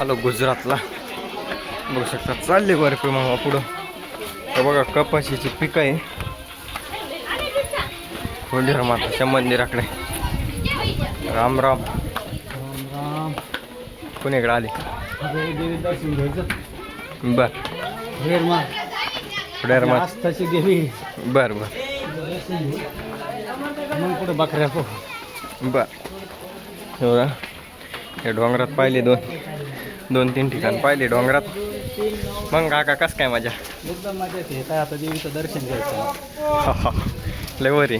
आलो गुजरातला. बघू शकता चालले बर्फी मामा पुढं. तर बघा कपाशीची पिकं आहे. होंडेर माताच्या मंदिराकडे. राम राम. राम कुणीकडे आले? बर. देवी बर बर. कुठं बकऱ्या बर. एवढा का? हे डोंगरात पाहिले दोन. दोन तीन ठिकाण पाहिले डोंगरात. मग काका कस काय मजा? एकदम मजा येते काय आता देवीचं दर्शन घ्यायचं. हा, हा. लय वर?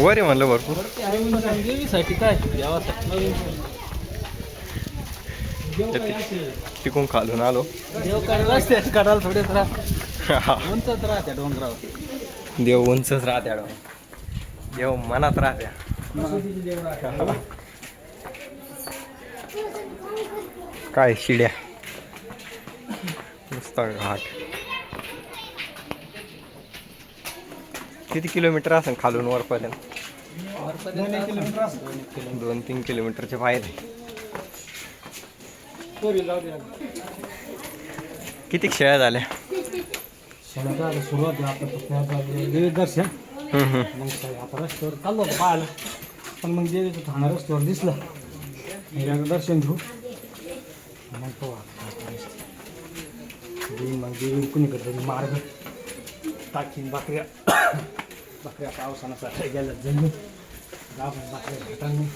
वर म्हणलं भरपूर. देवीसाठी काय? देवासाठी? तिकून खालून आलो. देव काढायला थोडे त्रास. उंचच राहत्या डोंगरावर. देव उंचच राहत्या डोंगर. देव मनात राहत्या देव राहत्या काय शिड्या? नुसता घाट. किती किलोमीटर असेल खालून वरपर्यंत? दोन किलोमीटर दोन तीन किलोमीटरच्या बाहेर आहे. किती शेळ्या झाल्या? सुरुवात दर्शन पण मग देवीचं ठाणा रस्त्यावर दिसला दर्शन घेऊ. मग पाहू आता काय परिस्थिती. मग देवी कुणीकडे मार्ग टाकीन बकऱ्या. बकऱ्या पावसानासाठी गेल्या जमीन आपण बकऱ्या भेटांनी.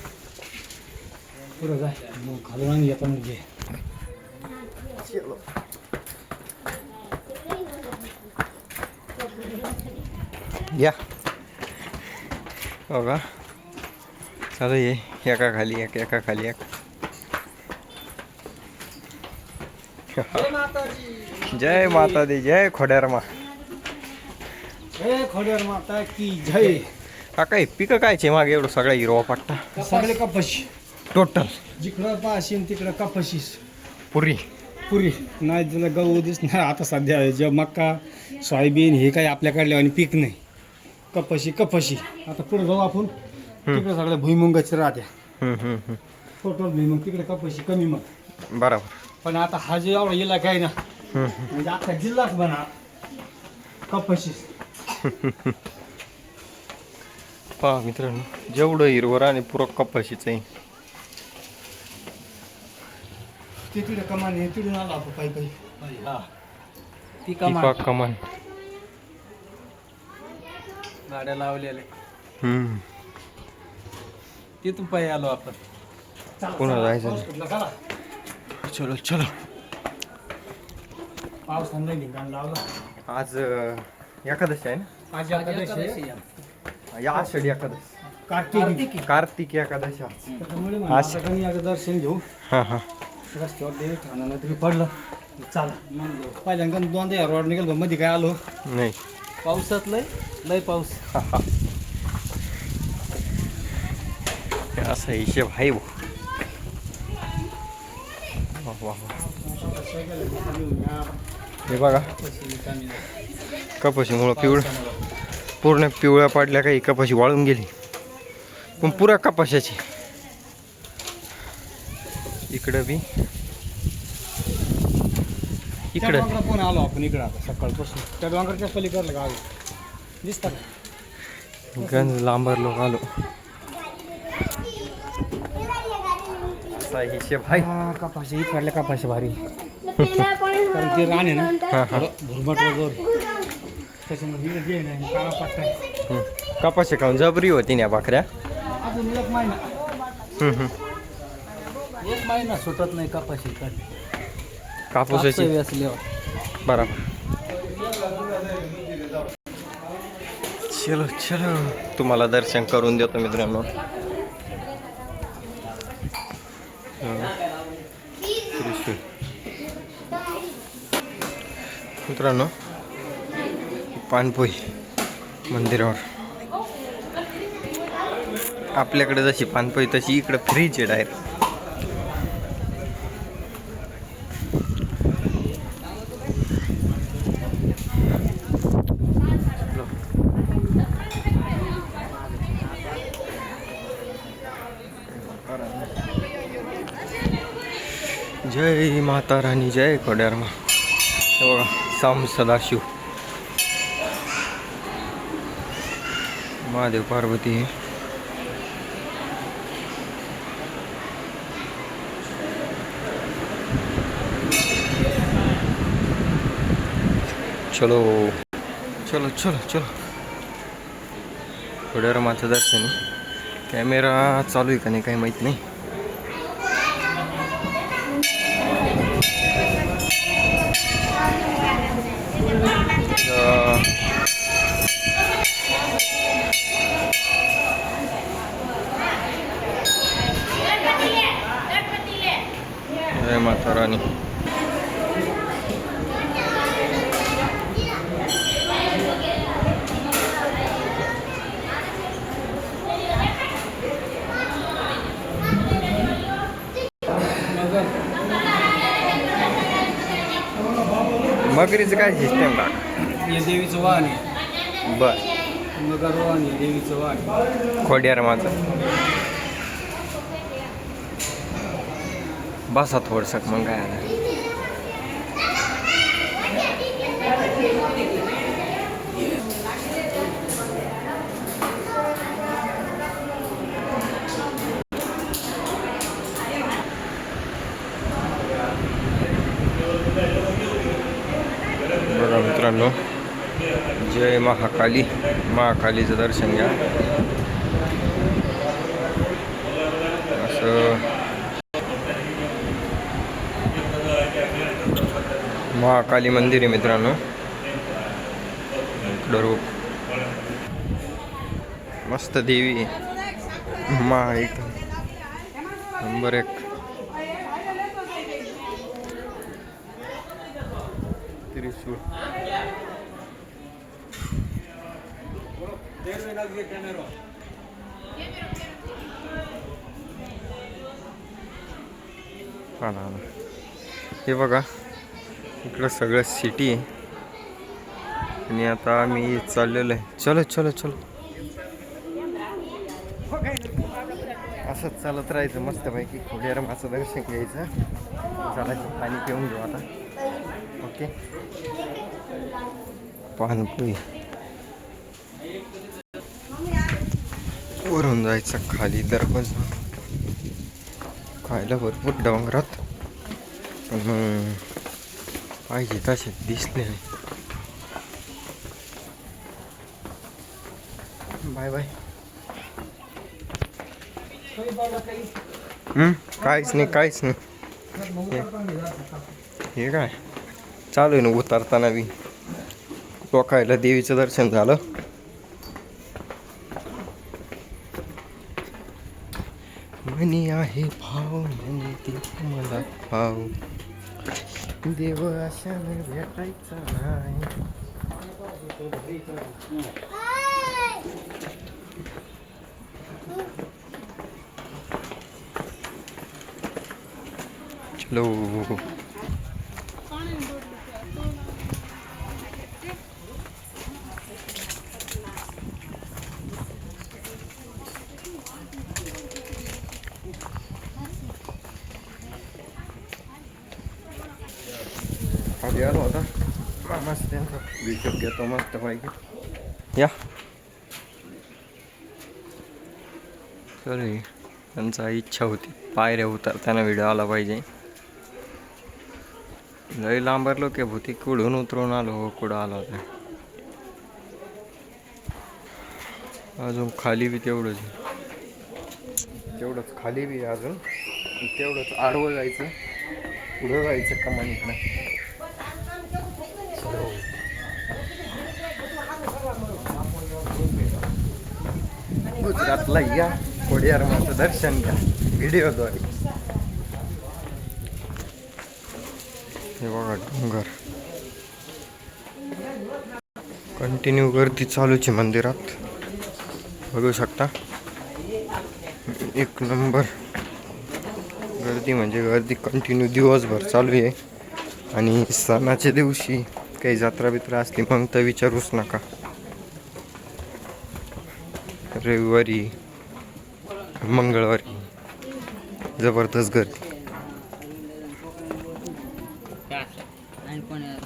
पुढं जाय मग खालून आणि येतो म्हणजे या. हो का? चालू ये एका खाली एक एका खाली एक. जय माता दी जय खोड्यारमा. हे खोड्यावर माता की जय. काका हे पिकं कायचे मागे एवढं सगळा हिरवा पट्टा. सगळे कपाशी. टोटल जिकडं पाशीन तिकडं कपाशीस. पुरी. पुरी. नाही तुला गहू दिसणार. आता सध्या जे मक्का सोयाबीन हे काही आपल्याकडले आणि पीक नाही. कपाशी कपाशी. आता पुढे जाऊ आपण. तिकडे सगळ्या भुईमुंगाचे राहत्या. टोटल भुईमुंग तिकडे कपाशी कमी मग. बरोबर. पण आता हा जे एवढा इलाका आहे ना. म्हणजे आता जिल्हाच बना कपाशी पहा मित्रांनो जेवढं हिरवं आणि पुरं कपाशीच आहे. ते तिकडे कमान आहे तिकडून आला आपण पायी पायी. हा. ती ती पहा कमान कमान गाड्या लावलेल्या. हम्म. तिथून पायी आलो आपण. पुन्हा जायचं. चला. चलो चलो. पाऊस नाही धिंगाण लावला. आज अं, एकादशी आहे ना? आज एकादशी आहे. या आषाढी एकादशी. कार्तिकी. कार्तिक. एकादशी आज. त्याच्यामुळे आज- म्हणलं आता कमी एकदा दर्शन घेऊ. हां हां. रस्त्यावर देवी ठाण्याला तरी पडलं. चाला. पहिल्यांदा दोनदा या रोड निघाल मध्ये काय आलो? नाही. पावसात लय लय पाऊस. हे असा हिशेब आहे भाऊ वा, वा, वा. हे बघा. कपाशीमुळं पिवळ. पूर्ण पिवळ्या पडल्या काही कपाशी वाळून गेली. पण पुऱ्या कपाशाची. इकडं बी. इकडं. इकडं पण आलो आपण इकडं आता सकाळपासून? त्या डोंगरच्या पलीकडलं गाव दिसतात गंज लांबर लोक आलो. हिशेब आहे. कपाशी इकडल्या कपाशी भारी. कारण ते रान आहे ना हां भुरमट वगैरे त्याच्यामध्ये इकडे जे नाही काळा पट्टा आहे. हम्म. कपाशी खाऊन जबरी होती ना भाकऱ्या. अजून एक महिना. हम्म, हम्म. एक महिना सुटत नाही कपाशी कापूसाची. असल्यावर. बरोबर. चलो चलो. तुम्हाला दर्शन करून देतो मित्रांनो. हं. मित्रांनो पानपोई मंदिरावर. आपल्याकडे जशी पानपोई तशी इकडं फ्रीज आहे डायरेक्ट जय माता राणी जय कोड्यारमा बघा साम सदाशिव. महादेव पार्वती चलो. चलो चलो चलो. कोड्यारमाचं दर्शन आहे. कॅमेरा चालू आहे का नाही काही माहीत नाही अं, जय माता राणी. मगरीचं काय सिस्टम का हे देवीचं वाहन आहे. बर. मगर वाहन आहे देवीचं वाहन खोड्यार बसा थोडसं मग काय बघा मित्रांनो जय महाकाली. महाकालीचं दर्शन घ्या. असं महाकाली मंदिर आहे मित्रांनो. इकडं मस्त देवी आहे. मा एकदम नंबर एक. त्रिशूळ. हे बघा. इकडं सगळं सिटी आहे आणि आता आम्ही चाललेलो आहे. चलो चलो चलो. असंच चालत राहायचं मस्तपैकी. खोड्यार माचं दर्शन घ्यायचं. चालायचं पाणी पिऊन घेऊ आता. ओके. पाणपुरी वरून जायचं खाली दरवाजा. खायला भरपूर डोंगरात. पण पाहिजे तसे दिसले नाही बाय बाय काहीच नाही काहीच नाही हे काय चालू आहे ना उतरताना बी लोकायला देवीचं दर्शन झालं मनी आहे भाव म्हणे ते मला भाव देव अशाने भेटायचा नाही चलो होता मामाच त्यांचा व्हिडिओ घेतो मस्त पाहिजे या सॉरी त्यांचा इच्छा होती पायऱ्या उतरताना व्हिडिओ आला पाहिजे लय लांबरलो की भूती कुठून उतरून आलो हो कुठं आलो होता अजून खाली बी तेवढंच. तेवढंच खाली बी अजून तेवढंच आडवं जायचं पुढं जायचं कमानीकडं त्यातला या कोडियारमाचं दर्शन घ्या. व्हिडिओद्वारे हे बघा डोंगर. कंटिन्यू गर्दी चालूच आहे मंदिरात. बघू शकता. एक नंबर. गर्दी म्हणजे गर्दी कंटिन्यू दिवसभर चालू आहे. आणि सणाच्या दिवशी काही जत्रा बित्रा असली मग तर विचारूच नका. रविवारी मंगळवारी. जबरदस्त गर्दी.